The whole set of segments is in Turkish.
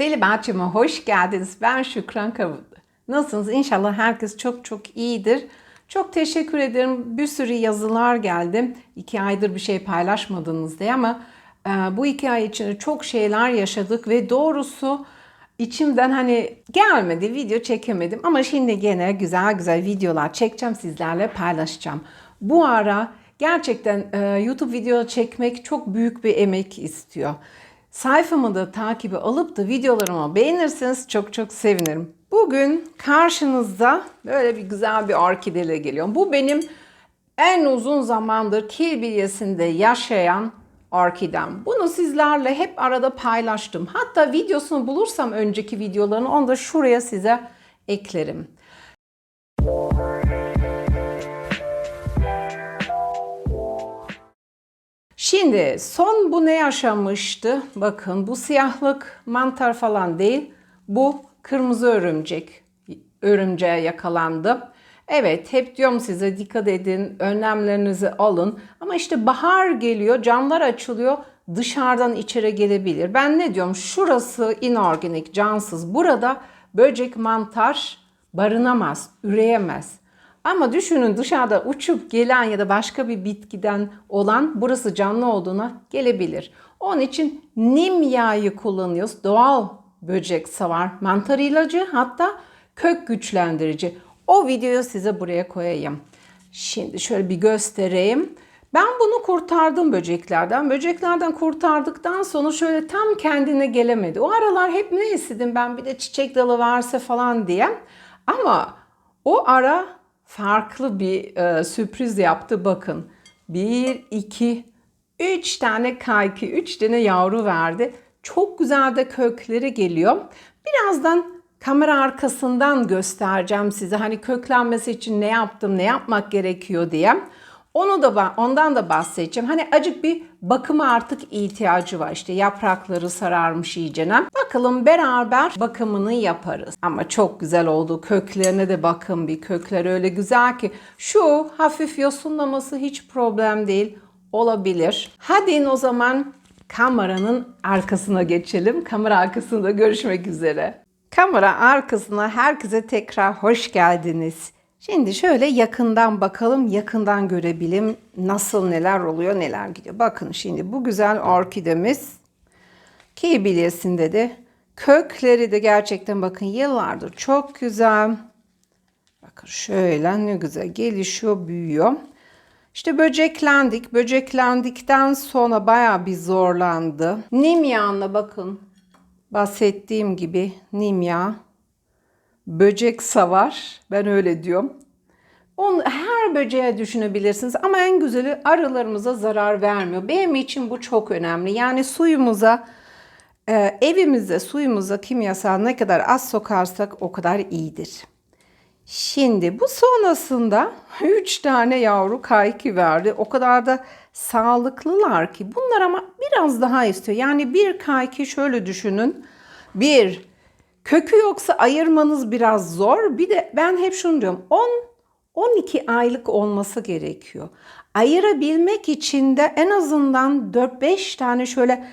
Selim Açım'a hoş geldiniz. Ben Şükran Kavun. Nasılsınız? İnşallah herkes çok çok iyidir. Çok teşekkür ederim. Bir sürü yazılar geldi. İki aydır bir şey paylaşmadınız diye ama e, bu iki ay içinde çok şeyler yaşadık ve doğrusu içimden hani gelmedi, video çekemedim ama şimdi gene güzel güzel videolar çekeceğim sizlerle paylaşacağım. Bu ara gerçekten e, YouTube video çekmek çok büyük bir emek istiyor. Sayfamı da takibi alıp da videolarımı beğenirseniz çok çok sevinirim. Bugün karşınızda böyle bir güzel bir orkideyle geliyorum. Bu benim en uzun zamandır Kirbilyesi'nde yaşayan orkidem. Bunu sizlerle hep arada paylaştım. Hatta videosunu bulursam önceki videolarını onu da şuraya size eklerim. Şimdi son bu ne yaşamıştı? Bakın bu siyahlık mantar falan değil. Bu kırmızı örümcek. Örümceğe yakalandı. Evet hep diyorum size dikkat edin, önlemlerinizi alın. Ama işte bahar geliyor, camlar açılıyor, dışarıdan içeri gelebilir. Ben ne diyorum? Şurası inorganik, cansız. Burada böcek, mantar barınamaz, üreyemez. Ama düşünün dışarıda uçup gelen ya da başka bir bitkiden olan burası canlı olduğuna gelebilir. Onun için nim yağı kullanıyoruz. Doğal böcek savar, mantar ilacı hatta kök güçlendirici. O videoyu size buraya koyayım. Şimdi şöyle bir göstereyim. Ben bunu kurtardım böceklerden. Böceklerden kurtardıktan sonra şöyle tam kendine gelemedi. O aralar hep ne istedim ben bir de çiçek dalı varsa falan diye. Ama o ara farklı bir e, sürpriz yaptı bakın. Bir, iki, üç tane kayki, üç tane yavru verdi. Çok güzel de kökleri geliyor. Birazdan kamera arkasından göstereceğim size. Hani köklenmesi için ne yaptım, ne yapmak gerekiyor diye. Onu da ondan da bahsedeceğim. Hani acık bir bakıma artık ihtiyacı var. İşte yaprakları sararmış iyicene. Bakalım beraber bakımını yaparız. Ama çok güzel oldu. Köklerine de bakın bir. Kökler öyle güzel ki. Şu hafif yosunlaması hiç problem değil. Olabilir. Hadi o zaman kameranın arkasına geçelim. Kamera arkasında görüşmek üzere. Kamera arkasına herkese tekrar hoş geldiniz. Şimdi şöyle yakından bakalım, yakından görebilim nasıl neler oluyor, neler gidiyor. Bakın şimdi bu güzel orkidemiz ki bilyesinde de kökleri de gerçekten bakın yıllardır çok güzel. Bakın şöyle ne güzel gelişiyor, büyüyor. İşte böceklendik. Böceklendikten sonra baya bir zorlandı. Nimya'nla bakın bahsettiğim gibi Nimya böcek savar. Ben öyle diyorum. Onu her böceğe düşünebilirsiniz ama en güzeli arılarımıza zarar vermiyor. Benim için bu çok önemli. Yani suyumuza, e, evimize, suyumuza kimyasal ne kadar az sokarsak o kadar iyidir. Şimdi bu sonrasında 3 tane yavru kayki verdi. O kadar da sağlıklılar ki bunlar ama biraz daha istiyor. Yani bir kayki şöyle düşünün. Bir kökü yoksa ayırmanız biraz zor. Bir de ben hep şunu diyorum. 10 12 aylık olması gerekiyor. Ayırabilmek için de en azından 4-5 tane şöyle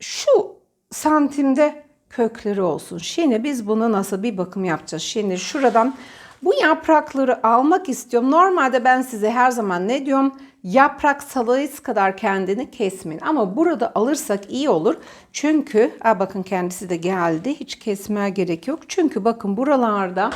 şu santimde kökleri olsun. Şimdi biz bunu nasıl bir bakım yapacağız? Şimdi şuradan bu yaprakları almak istiyorum. Normalde ben size her zaman ne diyorum? Yaprak salayız kadar kendini kesmeyin. Ama burada alırsak iyi olur. Çünkü a bakın kendisi de geldi. Hiç kesmeye gerek yok. Çünkü bakın buralarda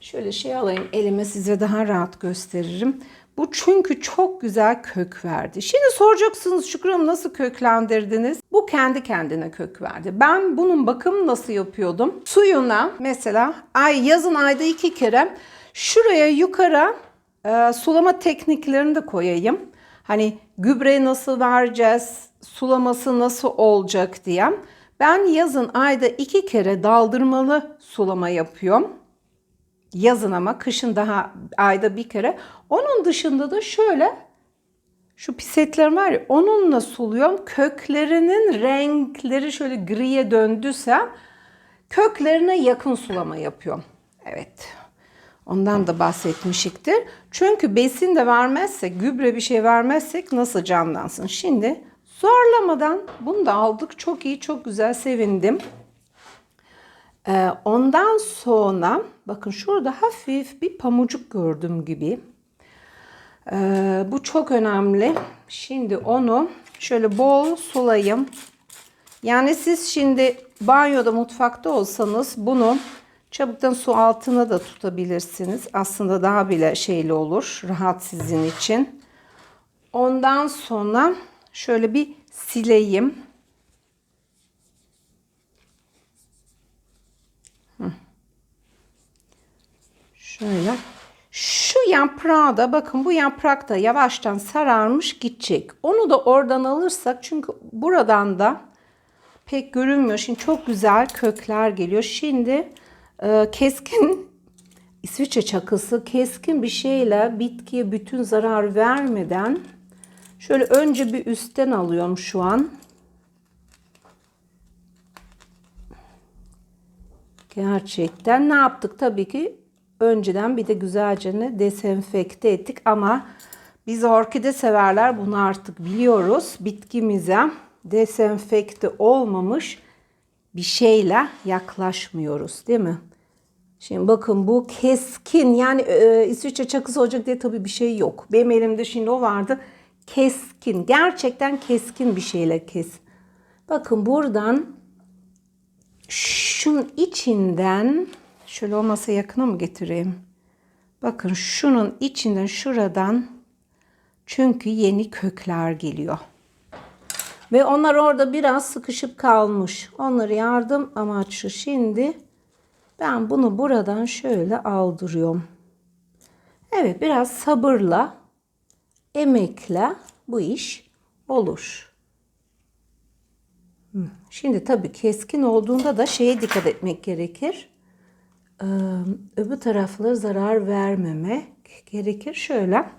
şöyle şey alayım elime size daha rahat gösteririm. Bu çünkü çok güzel kök verdi. Şimdi soracaksınız Şükran nasıl köklendirdiniz? Bu kendi kendine kök verdi. Ben bunun bakımını nasıl yapıyordum? Suyuna mesela ay yazın ayda iki kere şuraya yukarı e, sulama tekniklerini de koyayım. Hani gübre nasıl vereceğiz, sulaması nasıl olacak diye. Ben yazın ayda iki kere daldırmalı sulama yapıyorum. Yazın ama kışın daha ayda bir kere. Onun dışında da şöyle şu pisetlerim var ya onunla suluyorum. Köklerinin renkleri şöyle griye döndüyse köklerine yakın sulama yapıyorum. Evet. Ondan da bahsetmişiktir. Çünkü besin de vermezsek, gübre bir şey vermezsek nasıl canlansın? Şimdi zorlamadan bunu da aldık. Çok iyi, çok güzel sevindim. Ee, ondan sonra bakın şurada hafif bir pamucuk gördüm gibi. Ee, bu çok önemli. Şimdi onu şöyle bol sulayayım. Yani siz şimdi banyoda mutfakta olsanız bunu çabuktan su altına da tutabilirsiniz. Aslında daha bile şeyli olur. Rahat sizin için. Ondan sonra şöyle bir sileyim. Şöyle. Şu yaprağı da bakın bu yaprak da yavaştan sararmış gidecek. Onu da oradan alırsak çünkü buradan da pek görünmüyor. Şimdi çok güzel kökler geliyor. Şimdi e, keskin İsviçre çakısı keskin bir şeyle bitkiye bütün zarar vermeden şöyle önce bir üstten alıyorum şu an. Gerçekten ne yaptık? Tabii ki önceden bir de güzelce ne desenfekte ettik ama biz orkide severler bunu artık biliyoruz. Bitkimize desenfekte olmamış bir şeyle yaklaşmıyoruz değil mi? Şimdi bakın bu keskin yani e, İsviçre çakısı olacak diye tabii bir şey yok. Benim elimde şimdi o vardı. Keskin gerçekten keskin bir şeyle kes. Bakın buradan şunun içinden şöyle olmasa yakına mı getireyim? Bakın şunun içinden şuradan çünkü yeni kökler geliyor. Ve onlar orada biraz sıkışıp kalmış. Onları yardım amaçlı şimdi ben bunu buradan şöyle aldırıyorum. Evet biraz sabırla, emekle bu iş olur. Şimdi tabii keskin olduğunda da şeye dikkat etmek gerekir. Ee, öbür taraflara zarar vermemek gerekir. Şöyle.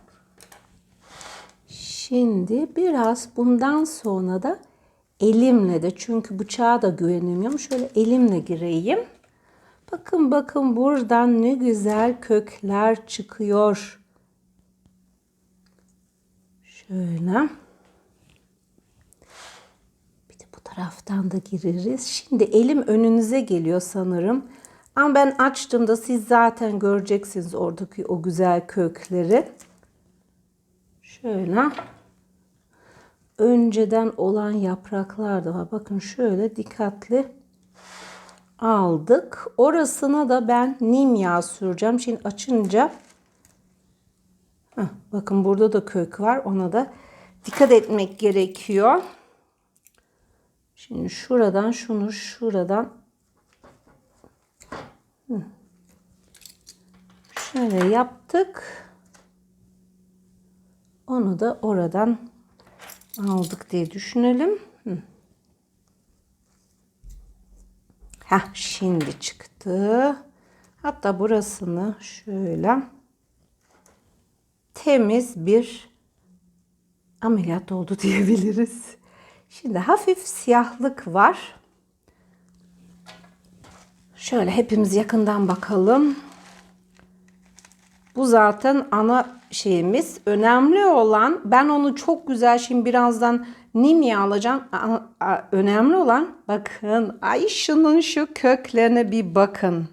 Şimdi biraz bundan sonra da elimle de çünkü bıçağa da güvenemiyorum. Şöyle elimle gireyim. Bakın bakın buradan ne güzel kökler çıkıyor. Şöyle. Bir de bu taraftan da gireriz. Şimdi elim önünüze geliyor sanırım. Ama ben açtığımda siz zaten göreceksiniz oradaki o güzel kökleri. Şöyle. Önceden olan yapraklar da var. Bakın şöyle dikkatli aldık. Orasına da ben nim yağı süreceğim. Şimdi açınca heh, bakın burada da kök var. Ona da dikkat etmek gerekiyor. Şimdi şuradan şunu şuradan şöyle yaptık. Onu da oradan aldık diye düşünelim. Heh, şimdi çıktı. Hatta burasını şöyle temiz bir ameliyat oldu diyebiliriz. Şimdi hafif siyahlık var. Şöyle hepimiz yakından bakalım. Bu zaten ana şeyimiz. Önemli olan ben onu çok güzel şimdi birazdan Nimya alacağım. Önemli olan bakın ay şunun şu köklerine bir bakın.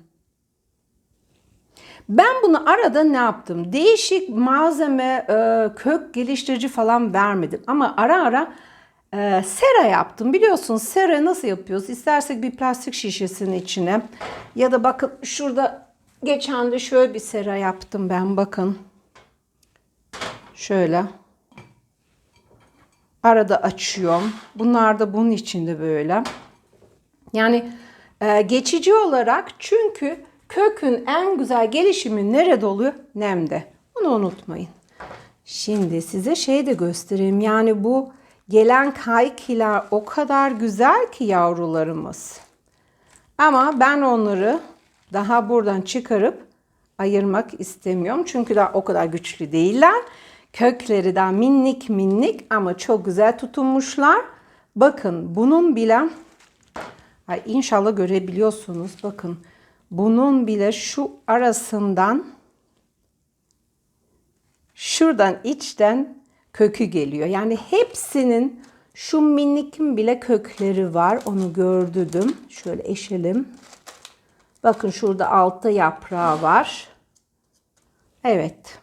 Ben bunu arada ne yaptım? Değişik malzeme, e, kök geliştirici falan vermedim. Ama ara ara e, sera yaptım. Biliyorsunuz sera nasıl yapıyoruz? İstersek bir plastik şişesinin içine ya da bakın şurada geçen de şöyle bir sera yaptım ben bakın. Şöyle. Arada açıyorum. Bunlar da bunun içinde böyle. Yani e, geçici olarak çünkü kökün en güzel gelişimi nerede oluyor? Nemde. Bunu unutmayın. Şimdi size şey de göstereyim. Yani bu gelen kaykiler o kadar güzel ki yavrularımız. Ama ben onları daha buradan çıkarıp ayırmak istemiyorum. Çünkü daha o kadar güçlü değiller. Kökleri daha minnik minnik ama çok güzel tutunmuşlar. Bakın bunun bile inşallah görebiliyorsunuz. Bakın bunun bile şu arasından şuradan içten kökü geliyor. Yani hepsinin şu minnikin bile kökleri var. Onu gördüdüm. Şöyle eşelim. Bakın şurada altta yaprağı var. Evet.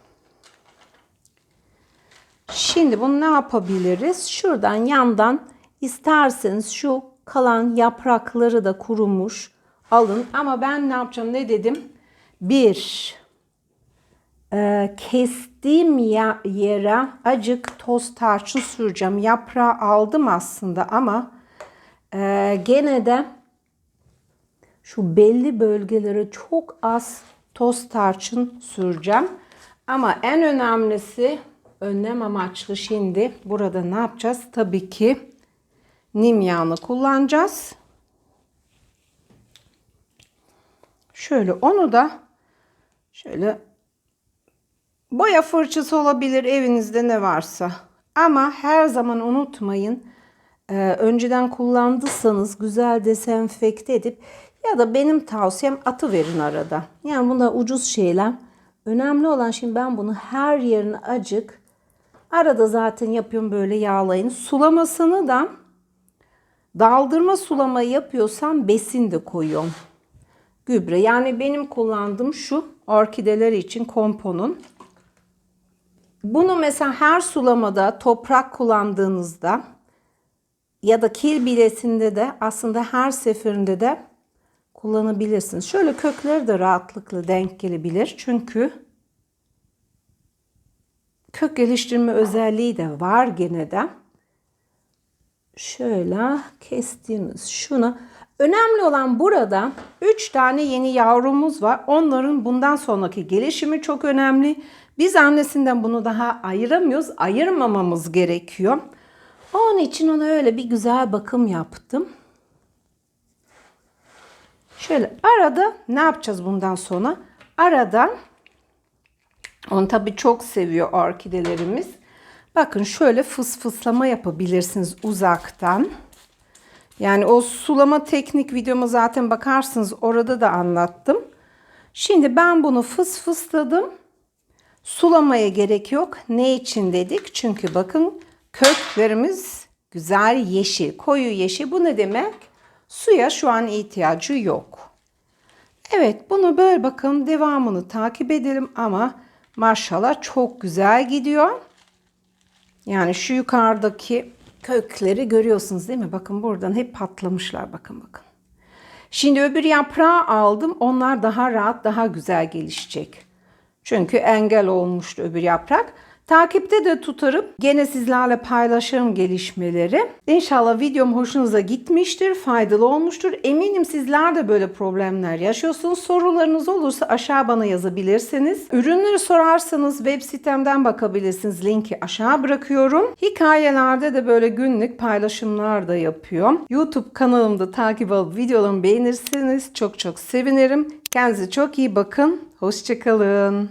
Şimdi bunu ne yapabiliriz? Şuradan yandan isterseniz şu kalan yaprakları da kurumuş alın. Ama ben ne yapacağım ne dedim? Bir, e, kestiğim ya- yere acık toz tarçın süreceğim. Yaprağı aldım aslında ama e, gene de şu belli bölgelere çok az toz tarçın süreceğim. Ama en önemlisi önlem amaçlı şimdi burada ne yapacağız? Tabii ki nim yağını kullanacağız. Şöyle onu da şöyle boya fırçası olabilir evinizde ne varsa. Ama her zaman unutmayın e, önceden kullandıysanız güzel desenfekte edip ya da benim tavsiyem atı verin arada. Yani bunlar ucuz şeyler. Önemli olan şimdi ben bunu her yerine acık arada zaten yapıyorum böyle yağlayın. Sulamasını da daldırma sulamayı yapıyorsam besin de koyuyorum. Gübre yani benim kullandığım şu orkideler için komponun. Bunu mesela her sulamada toprak kullandığınızda ya da kil bilesinde de aslında her seferinde de kullanabilirsiniz. Şöyle kökleri de rahatlıkla denk gelebilir. Çünkü kök geliştirme özelliği de var gene de. Şöyle kestiğimiz şunu. Önemli olan burada 3 tane yeni yavrumuz var. Onların bundan sonraki gelişimi çok önemli. Biz annesinden bunu daha ayıramıyoruz. Ayırmamamız gerekiyor. Onun için ona öyle bir güzel bakım yaptım. Şöyle arada ne yapacağız bundan sonra? Arada onu tabii çok seviyor orkidelerimiz. Bakın şöyle fıs fıslama yapabilirsiniz uzaktan. Yani o sulama teknik videoma zaten bakarsınız orada da anlattım. Şimdi ben bunu fıs fısladım. Sulamaya gerek yok. Ne için dedik? Çünkü bakın köklerimiz güzel yeşil, koyu yeşil. Bu ne demek? Suya şu an ihtiyacı yok. Evet bunu böyle bakın devamını takip edelim ama maşallah çok güzel gidiyor. Yani şu yukarıdaki kökleri görüyorsunuz değil mi? Bakın buradan hep patlamışlar bakın bakın. Şimdi öbür yaprağı aldım. Onlar daha rahat, daha güzel gelişecek. Çünkü engel olmuştu öbür yaprak. Takipte de tutarım. Gene sizlerle paylaşırım gelişmeleri. İnşallah videom hoşunuza gitmiştir, faydalı olmuştur. Eminim sizler de böyle problemler yaşıyorsunuz. Sorularınız olursa aşağı bana yazabilirsiniz. Ürünleri sorarsanız web sitemden bakabilirsiniz. Linki aşağı bırakıyorum. Hikayelerde de böyle günlük paylaşımlar da yapıyorum. YouTube kanalımda takip alıp videolarımı beğenirseniz çok çok sevinirim. Kendinize çok iyi bakın. Hoşçakalın.